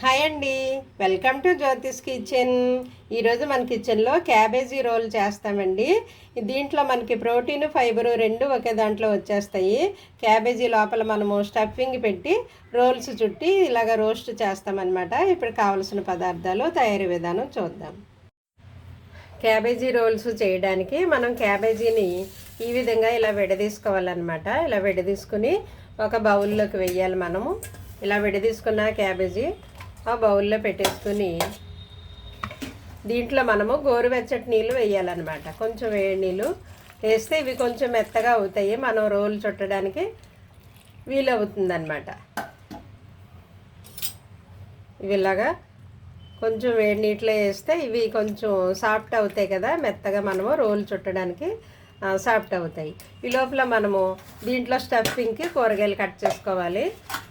Hi అండి. Welcome to Jyothish kitchen. ఈరోజు మన కిచెన్లో క్యాబేజీ రోల్ చేస్తామండి. దీంట్లో మనకి ప్రోటీన్ ఫైబరు రెండు ఒకే దాంట్లో వచ్చేస్తాయి. క్యాబేజీ లోపల మనము స్టఫింగ్ పెట్టి రోల్స్ చుట్టి ఇలాగ రోస్ట్ చేస్తామన్నమాట. ఇప్పుడు కావలసిన పదార్థాలు తయారీ విధానం చూద్దాం. క్యాబేజీ రోల్స్ చేయడానికి మనం క్యాబేజీని ఈ విధంగా ఇలా విడదీసుకోవాలన్నమాట. ఇలా విడదీసుకుని ఒక బౌల్లోకి వెయ్యాలి మనము. ఇలా విడదీసుకున్న క్యాబేజీ ఆ బౌల్లో పెట్టేసుకుని దీంట్లో మనము గోరువెచ్చటి నీళ్ళు వేయాలన్నమాట. కొంచెం వేడి నీళ్ళు వేస్తే ఇవి కొంచెం మెత్తగా అవుతాయి. మనం రోలు చుట్టడానికి వీలవుతుందన్నమాట. ఇవి ఇలాగా కొంచెం వేడి నీటిలో వేస్తే ఇవి కొంచెం సాఫ్ట్ అవుతాయి కదా మెత్తగా మనము రోలు చుట్టడానికి సాఫ్ట్ అవుతాయి. ఈ లోపల మనము దీంట్లో స్టఫింగ్కి కూరగాయలు కట్ చేసుకోవాలి.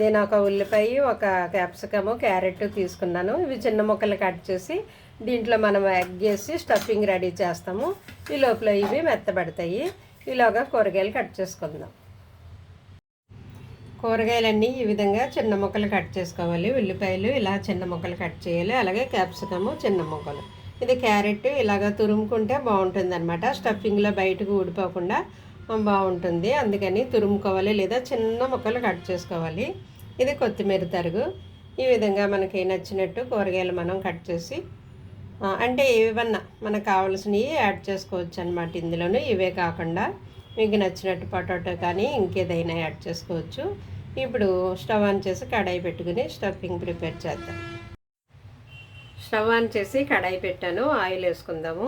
నేను ఒక ఉల్లిపాయ ఒక క్యాప్సికము క్యారెట్ తీసుకున్నాను. ఇవి చిన్న ముక్కలు కట్ చేసి దీంట్లో మనం ఎగ్ చేసి స్టఫింగ్ రెడీ చేస్తాము. ఈ లోపల ఇవి మెత్తబడతాయి. ఈలోగా కూరగాయలు కట్ చేసుకుందాం. కూరగాయలన్నీ ఈ విధంగా చిన్న ముక్కలు కట్ చేసుకోవాలి. ఉల్లిపాయలు ఇలా చిన్న ముక్కలు కట్ చేయాలి. అలాగే క్యాప్సికము చిన్న ముక్కలు. ఇది క్యారెట్ ఇలాగ తురుముకుంటే బాగుంటుంది అనమాట స్టఫింగ్లో బయటకు ఊడిపోకుండా బాగుంటుంది. అందుకని తురుముకోవాలి లేదా చిన్న ముక్కలు కట్ చేసుకోవాలి. ఇది కొత్తిమీర తరుగు. ఈ విధంగా మనకి నచ్చినట్టు కూరగాయలు మనం కట్ చేసి అంటే ఏవన్నా మనకు కావాల్సినవి యాడ్ చేసుకోవచ్చు అనమాట ఇందులోనూ ఇవే కాకుండా మీకు నచ్చినట్టు పొటాటో కానీ ఇంకేదైనా యాడ్ చేసుకోవచ్చు. ఇప్పుడు స్టవ్ ఆన్ చేసి కడాయి పెట్టుకుని స్టఫింగ్ ప్రిపేర్ చేద్దాం. స్టవ్ ఆన్ చేసి కడాయి పెట్టాను. ఆయిల్ వేసుకుందాము.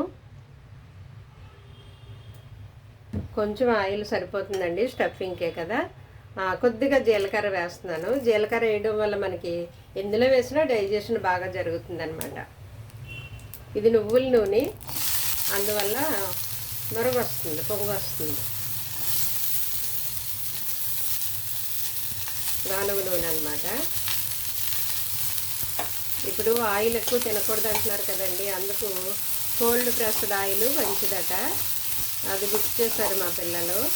కొంచెం ఆయిల్ సరిపోతుందండి స్టఫింగ్కే కదా. కొద్దిగా జీలకర్ర వేస్తున్నాను. జీలకర్ర వేయడం వల్ల మనకి ఎందులో వేసినా డైజెషన్ బాగా జరుగుతుంది ఇది నువ్వుల నూనె అందువల్ల నొరగ వస్తుంది పొంగు వస్తుంది. గానుగ నూనె అనమాట ఇప్పుడు ఆయిల్ ఎక్కువ తినకూడదు అంటున్నారు కదండి అందుకు కోల్డ్ ప్రెస్డ్ ఆయిల్ మంచిదట. అది గుర్తు చేశారు మా పిల్లలు.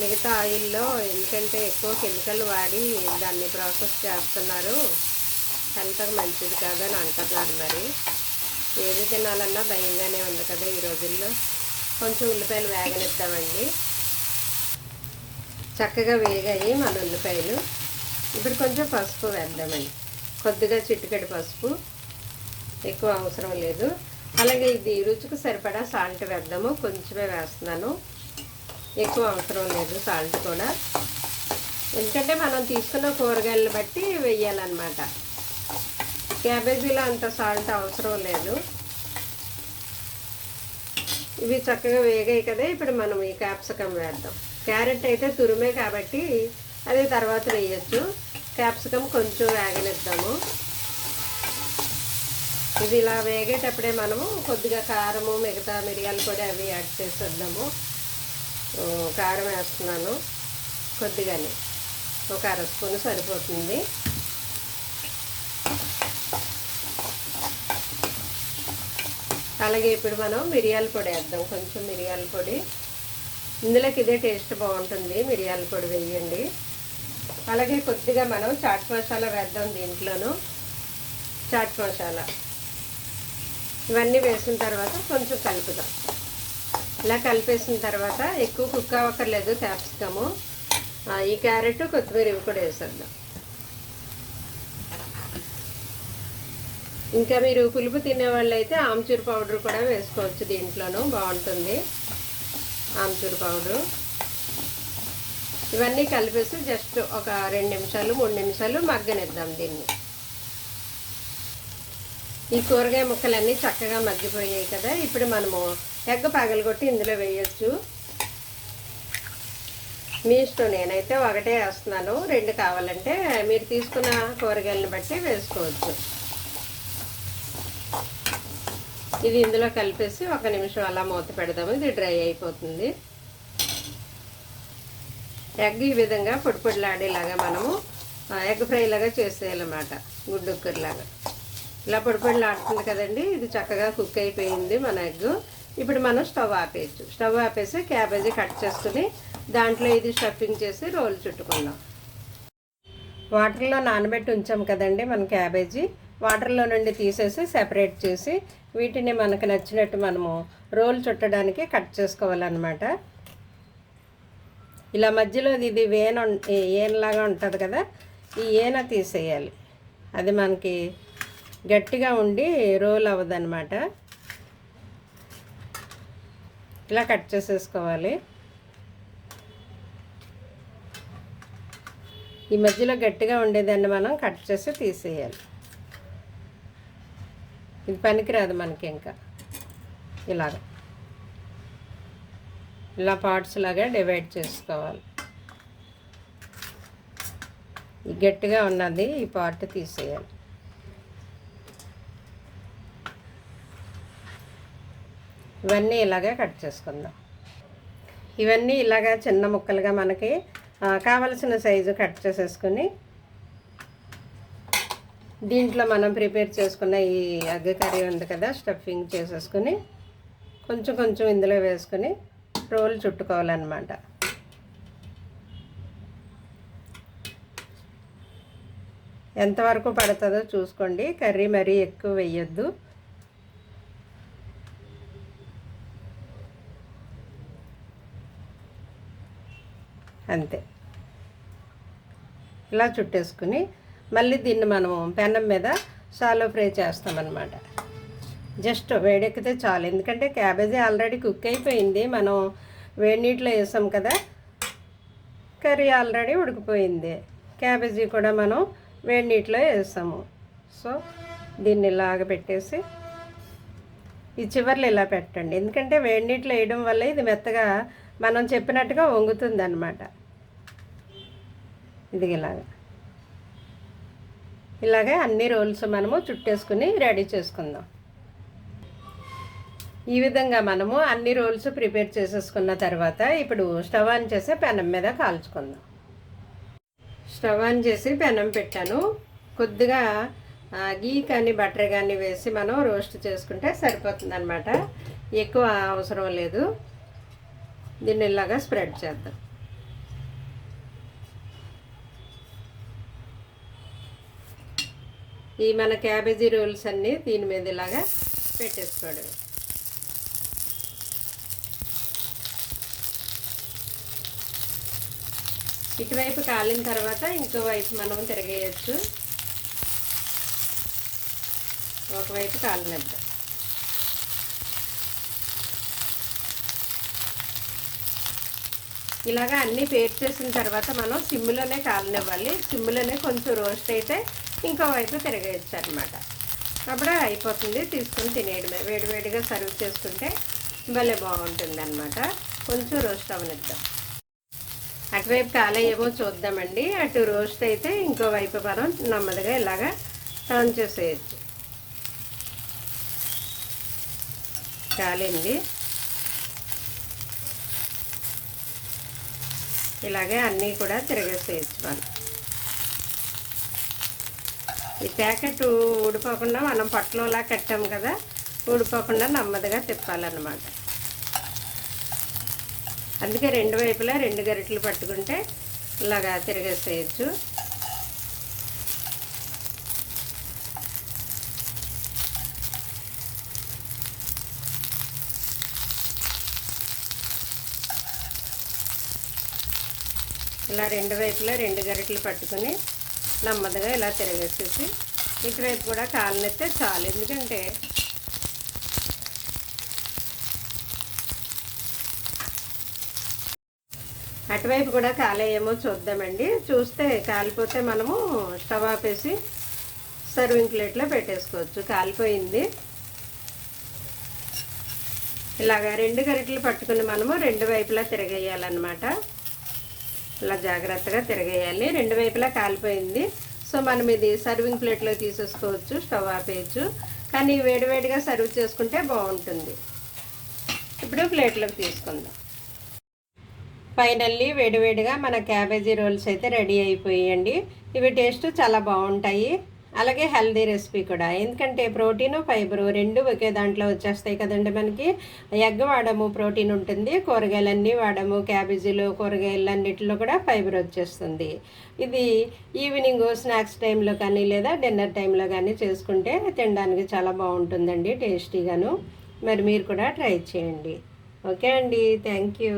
మిగతా ఆయిల్లో ఎందుకంటే ఎక్కువ కెమికల్ వాడి దాన్ని ప్రాసెస్ చేస్తున్నారు. హెల్త్కి మంచిది కాదని అంటున్నారు మరి. ఏది తినాలన్నా భయంగానే ఉంది కదా ఈ రోజుల్లో. కొంచెం ఉల్లిపాయలు వేగనిద్దామండి. చక్కగా వేగాయి మన ఉల్లిపాయలు. ఇప్పుడు కొంచెం పసుపు వేద్దామండి. కొద్దిగా చిటికెడు పసుపు. ఎక్కువ అవసరం లేదు. అలాగే ఇది రుచికి సరిపడా సాల్ట్ వేద్దాము. కొంచెమే వేస్తున్నాను. ఎక్కువ అవసరం లేదు సాల్ట్ కూడా. ఎందుకంటే మనం తీసుకున్న కూరగాయలను బట్టి వేయాలన్నమాట. క్యాబేజీలో అంత సాల్ట్ అవసరం లేదు. ఇవి చక్కగా వేగాయి కదా. ఇప్పుడు మనం ఈ క్యాప్సికమ్ వేద్దాం. క్యారెట్ అయితే తురుమే కాబట్టి అది తర్వాత వేయచ్చు. క్యాప్సికమ్ కొంచెం వేగనిద్దాము. ఇది ఇలా వేగేటప్పుడే మనము కొద్దిగా కారము మిగతా మిరియాల పొడి అవి యాడ్ చేసేద్దాము. కారం వేస్తున్నాను కొద్దిగానే. ఒక అర స్పూన్ సరిపోతుంది. అలాగే ఇప్పుడు మనం మిరియాల పొడి వేద్దాం. కొంచెం మిరియాల పొడి. ఇందులోకి ఇదే టేస్ట్ బాగుంటుంది. మిరియాల పొడి వేయండి. అలాగే కొద్దిగా మనం చాట్ మసాలా వేద్దాం దీంట్లోనూ. చాట్ మసాలా. ఇవన్నీ వేసిన తర్వాత కొంచెం కలుపుదాం. ఇలా కలిపేసిన తర్వాత ఎక్కువ కుక్ అవ్వక్కర్లేదు క్యాప్సికము. ఈ క్యారెట్ కొత్తిమీర ఇవి కూడా వేసేద్దాం. ఇంకా మీరు పులుపు తినే వాళ్ళైతే ఆమ్చూర్ పౌడర్ కూడా వేసుకోవచ్చు దీంట్లోనూ బాగుంటుంది. ఆమ్చూర్ పౌడరు. ఇవన్నీ కలిపేసి జస్ట్ ఒక రెండు నిమిషాలు మూడు నిమిషాలు మగ్గనిద్దాం దీన్ని. ఈ కూరగాయ ముక్కలన్నీ చక్కగా మగ్గిపోయాయి కదా. ఇప్పుడు మనము ఎగ్గ పగలగొట్టి ఇందులో వేయచ్చు. మీ ఇష్టం నేనైతే ఒకటే వేస్తున్నాను. రెండు కావాలంటే మీరు తీసుకున్న కూరగాయలను బట్టి వేసుకోవచ్చు. ఇది ఇందులో కలిపేసి ఒక నిమిషం అలా మూత పెడదాము. ఇది డ్రై అయిపోతుంది. ఎగ్ ఈ విధంగా పొడి పొడిలాడేలాగా మనము ఎగ్ ఫ్రై లాగా చేసేయాలన్నమాట. గుడ్డుక్కర్లాగా ఇలా పొడిపొడిలాడుతుంది కదండి. ఇది చక్కగా కుక్ అయిపోయింది మన ఎగ్. ఇప్పుడు మనం స్టవ్ ఆపేయచ్చు. స్టవ్ ఆపేసి క్యాబేజీ కట్ చేసుకుని దాంట్లో ఇది స్టఫింగ్ చేసి రోల్ చుట్టుకుందాం. వాటర్లో నానబెట్టి ఉంచాం కదండి మన క్యాబేజీ. వాటర్లో నుండి తీసేసి సెపరేట్ చేసి వీటిని మనకు నచ్చినట్టు మనము రోల్ చుట్టడానికి కట్ చేసుకోవాలన్నమాట. ఇలా మధ్యలో ఇది వేన ఉం- ఏనలాగా ఉంటుంది కదా ఈ ఏన తీసేయాలి. అది మనకి గట్టిగా ఉండి రోల్ అవ్వదన్నమాట. ఇలా కట్ చేసేసుకోవాలి. ఈ మధ్యలో గట్టిగా ఉండేదాన్ని మనం కట్ చేసి తీసేయాలి. ఇది పనికిరాదు మనకి ఇంకా. ఇలాగ. ఇలా పార్ట్స్ లాగా డివైడ్ చేసుకోవాలి. ఈ గట్టిగా ఉన్నది ఈ పార్ట్ తీసేయాలి. ఇవన్నీ ఇలాగే కట్ చేసుకుందాం. ఇవన్నీ ఇలాగా చిన్న ముక్కలుగా మనకి కావలసిన సైజు కట్ చేసేసుకుని దీంట్లో మనం ప్రిపేర్ చేసుకున్న ఈ అగ్గ కర్రీ ఉంది కదా స్టఫింగ్ చేసేసుకుని కొంచెం కొంచెం ఇందులో వేసుకుని రోల్ చుట్టుకోవాలన్నమాట. ఎంతవరకు పడుతుందో చూసుకోండి. కర్రీ మరీ ఎక్కువ వేయొద్దు. అంతే. ఇలా చుట్టేసుకుని మళ్ళీ దీన్ని మనం పెనం మీద షాలో ఫ్రై చేస్తామన్నమాట. జస్ట్ వేడెక్కితే చాలు. ఎందుకంటే క్యాబేజీ ఆల్రెడీ కుక్ అయిపోయింది. మనం వేడి నీటిలో వేసాం కదా కర్రీ ఆల్రెడీ ఉడికిపోయింది. క్యాబేజీ కూడా మనం వేడి నీటిలో వేసాము. సో దీన్ని ఇలాగ పెట్టేసి ఈ చివర్లు ఇలా పెట్టండి. ఎందుకంటే వేడి నీటిలో వేయడం వల్ల ఇది మెత్తగా మనం చెప్పినట్టుగా వంగుతుంది అనమాట ఇది ఇలాగా. ఇలాగే అన్ని రోల్స్ మనము చుట్టేసుకుని రెడీ చేసుకుందాం. ఈ విధంగా మనము అన్ని రోల్స్ ప్రిపేర్ చేసేసుకున్న తర్వాత ఇప్పుడు స్టవ్ ఆన్ చేసి పెనం మీద కాల్చుకుందాం. స్టవ్ ఆన్ చేసి పెనం పెట్టాను. కొద్దిగా గీ కానీ బటర్ కానీ వేసి మనం రోస్ట్ చేసుకుంటే సరిపోతుంది అనమాట ఎక్కువ అవసరం లేదు. దీన్ని ఇలాగా స్ప్రెడ్ చేద్దాం. ఈ మన క్యాబేజీ రోల్స్ అన్నీ దీని మీద ఇలాగా పెట్టేసుకోవడం ఇటువైపు కాలిన తర్వాత ఇంకో వైపు మనం తిరగేయచ్చు. ఒకవైపు కాలినద్దాం ఇలాగా అన్నీ పేర్ చేసిన తర్వాత మనం సిమ్లోనే కాలనివ్వాలి. సిమ్లోనే కొంచెం రోస్ట్ అయితే ఇంకో వైపు తిరగేయచ్చు అనమాట అప్పుడు అయిపోతుంది తీసుకొని తినేయడమే. వేడివేడిగా సర్వ్ చేసుకుంటే భలే బాగుంటుంది అనమాట కొంచెం రోస్ట్ అవనిద్దాం. అటువైపు కాలేయేమో చూద్దామండి. అటు రోస్ట్ అయితే ఇంకో వైపు మనం నెమ్మదిగా ఇలాగా టర్న్ చేసేయచ్చు. కాలింది. ఇలాగే అన్నీ కూడా తిరగేసేయచ్చు మనం ఈ ప్యాకెట్ ఊడిపోకుండా మనం పట్టులోలా కట్టాం కదా ఊడిపోకుండా నెమ్మదిగా తిప్పాలన్నమాట. అందుకే రెండు వైపులా రెండు గరిటలు పట్టుకుంటే ఇలాగా తిరగేసేయచ్చు. ఇలా రెండు వైపులా రెండు గరిటలు పట్టుకొని నెమ్మదిగా ఇలా తిరగేసేసి ఇటువైపు కూడా కాలనెత్తే చాలు. ఎందుకంటే అటువైపు కూడా కాలేయేమో చూద్దామండి. చూస్తే కాలిపోతే మనము స్టవ్ ఆపేసి సర్వింగ్ ప్లేట్లో పెట్టేసుకోవచ్చు. కాలిపోయింది. ఇలాగా రెండు గరిటెలు పట్టుకుని మనము రెండు వైపులా తిరగేయాలన్నమాట. ఇలా జాగ్రత్తగా తిరగేయాలి. రెండు వైపులా కాలిపోయింది. సో మనం ఇది సర్వింగ్ ప్లేట్లో తీసేసుకోవచ్చు స్టవ్ ఆపేయచ్చు. కానీ వేడివేడిగా సర్వ్ చేసుకుంటే బాగుంటుంది. ఇప్పుడు ప్లేట్లోకి తీసుకుందాం. ఫైనల్లీ వేడివేడిగా మన క్యాబేజీ రోల్స్ అయితే రెడీ అయిపోయాయండి. ఇవి టేస్ట్ చాలా బాగుంటాయి. అలాగే హెల్దీ రెసిపీ కూడా. ఎందుకంటే ప్రోటీను ఫైబరు రెండు ఒకే దాంట్లో వచ్చేస్తాయి కదండి మనకి. ఎగ్ వాడము ప్రోటీన్ ఉంటుంది. కూరగాయలన్నీ వాడము క్యాబేజీలు కూరగాయలు అన్నిటిలో కూడా ఫైబర్ వచ్చేస్తుంది. ఇది ఈవినింగ్ స్నాక్స్ టైంలో కానీ లేదా డిన్నర్ టైంలో కానీ చేసుకుంటే తినడానికి చాలా బాగుంటుందండి టేస్టీగాను. మరి మీరు కూడా ట్రై చేయండి. ఓకే అండి. Thank you.